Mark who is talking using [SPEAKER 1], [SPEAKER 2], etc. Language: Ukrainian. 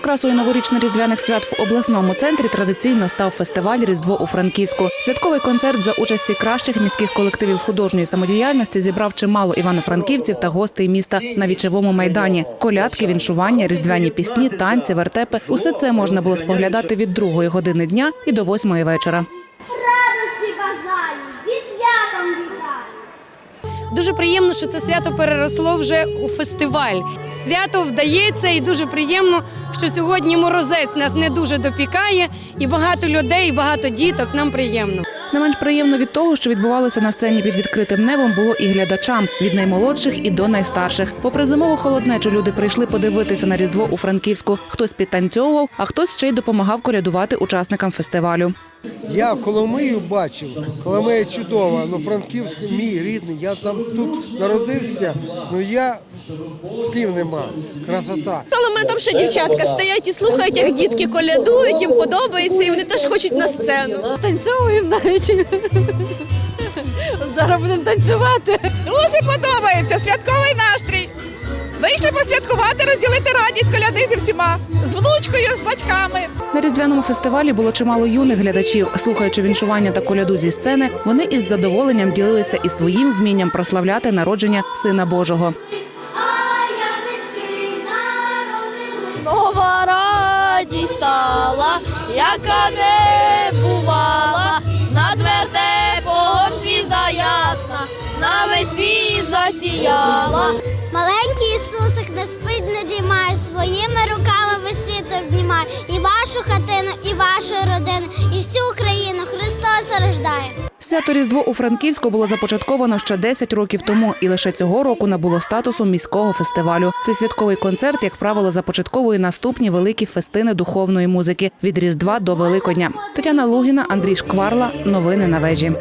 [SPEAKER 1] Окрасою новорічно-різдвяних свят в обласному центрі традиційно став фестиваль Різдво у Франківську. Святковий концерт за участі кращих міських колективів художньої самодіяльності зібрав чимало івано-франківців та гостей міста на вічевому майдані. Колядки, віншування, різдвяні пісні, танці, вертепи – усе це можна було споглядати від другої години дня і до восьмої вечора.
[SPEAKER 2] Дуже приємно, що це свято переросло вже у фестиваль. Свято вдається, і дуже приємно, що сьогодні морозець нас не дуже допікає, і багато людей, багато діток нам приємно.
[SPEAKER 1] Не менш приємно від того, що відбувалося на сцені під відкритим небом, було і глядачам від наймолодших і до найстарших. Попри зимову холоднечу, люди прийшли подивитися на різдво у Франківську. Хтось підтанцьовував, а хтось ще й допомагав колядувати учасникам фестивалю.
[SPEAKER 3] Я Коломию бачив, Коломия чудова, але Франківськ мій рідний, я там тут народився, ну я слів нема. Красота.
[SPEAKER 4] Але мене там ще дівчатка стоять і слухають, як дітки колядують, їм подобається, і вони теж хочуть на сцену.
[SPEAKER 2] Танцюємо навіть. Зараз будемо танцювати.
[SPEAKER 5] Дуже подобається святковий настрій. Вийшли посвяткувати, розділити радість коляди зі всіма з внучкою, з батьками.
[SPEAKER 1] На різдвяному фестивалі було чимало юних глядачів. Слухаючи віншування та коляду зі сцени, вони із задоволенням ділилися і своїм вмінням прославляти народження Сина Божого.
[SPEAKER 4] Нова радість стала, яка не бувала, над вертепом звізда ясна, на весь світ засіяла.
[SPEAKER 6] Маленький Ісусик не спить, не дрімає, своїми руками весь обнімає. І вашу хатину, і вашу родину, і всю Україну Христос рождає.
[SPEAKER 1] Свято Різдво у Франківську було започатковано ще 10 років тому, і лише цього року набуло статусу міського фестивалю. Цей святковий концерт, як правило, започатковує наступні великі фестини духовної музики від Різдва до Великодня. Тетяна Лугіна, Андрій Шкварла. Новини на вежі.